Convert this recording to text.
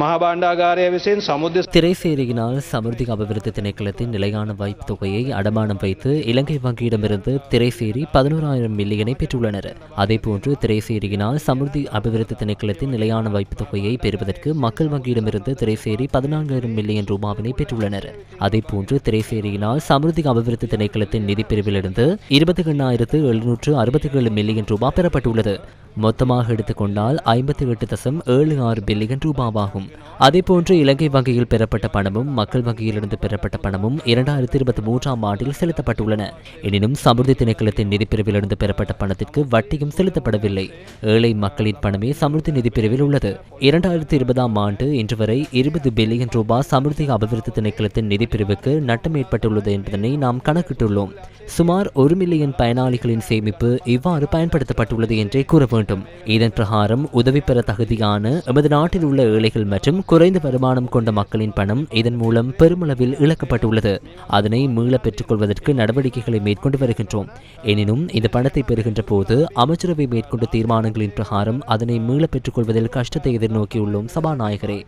මහබණ්ඩාගාරය විසින් සමුද්‍ර திரைசேரியினால் சமுர்த்தி அபிவிருத்தி திணைக்களத்தின் நிலையான வைப்பு தொகையை அடமானம் வைத்து இலங்கை வங்கியிடமிருந்து திரைசேரி பதினோராயிரம் மில்லியனை பெற்றுள்ளனர் அதேபோன்று திரைசேரியினால் சமுர்த்தி அபிவிருத்தி திணைக்களத்தின் நிலையான வைப்பு தொகையை பெறுவதற்கு மக்கள் வங்கியிடமிருந்து திரைசேரி பதினான்காயிரம் மில்லியன் ரூபாவினை பெற்றுள்ளனர் அதேபோன்று திரைசேரியினால் சமுர்த்தி அபிவிருத்தி திணைக்களத்தின் நிதி பிரிவிலிருந்து இருபத்தி எண்ணாயிரத்து எழுநூற்று அறுபத்தி ஏழு மில்லியன் ரூபாய் பெறப்பட்டுள்ளது மொத்தமாக எடுத்துக்கொண்டால் ஐம்பத்தி எட்டு தசம் ஏழு ஆறு பில்லியன் ரூபாவாகும். அதேபோன்று இலங்கை வங்கியில் பெறப்பட்ட பணமும் மக்கள் வங்கியிலிருந்து பெறப்பட்ட பணமும் இரண்டாயிரத்தி இருபத்தி மூன்றாம் ஆண்டில் செலுத்தப்பட்டுள்ளன. எனினும் சமுர்த்தி திணைக்களத்தின் நிதிப்பிரிவிலிருந்து பெறப்பட்ட பணத்திற்கு வட்டியும் செலுத்தப்படவில்லை. ஏழை மக்களின் பணமே சமுர்த்தி நிதிப்பிரிவில் உள்ளது. இரண்டாயிரத்தி இருபதாம் ஆண்டு இன்று வரை இருபது பில்லியன் ரூபாய் சமுர்த்தி அபிவிருத்தி திணைக்களத்தின் நிதிப்பிரிவுக்கு நட்டம் ஏற்பட்டுள்ளது என்பதனை நாம் கணக்கிட்டுள்ளோம். சுமார் ஒரு மில்லியன் பயனாளிகளின் சேமிப்பு இவ்வாறு பயன்படுத்தப்பட்டுள்ளது என்றே கூற வேண்டும். இதன் பிரகாரம் உதவி பெற தகுதியான எமது நாட்டில் உள்ள ஏழைகள் மற்றும் குறைந்த வருமானம் கொண்ட மக்களின் பணம் இதன் மூலம் பெருமளவில் இழக்கப்பட்டுள்ளது. அதனை மீள பெற்றுக்கொள்வதற்கு நடவடிக்கைகளை மேற்கொண்டு வருகின்றோம். எனினும் இந்த பணத்தை பெறுகின்ற போது அமைச்சரவை மேற்கொண்ட தீர்மானங்களின் பிரகாரம் அதனை மீள பெற்றுக்கொள்வதில் கஷ்டத்தை எதிர்நோக்கியுள்ளோம் சபாநாயகரே.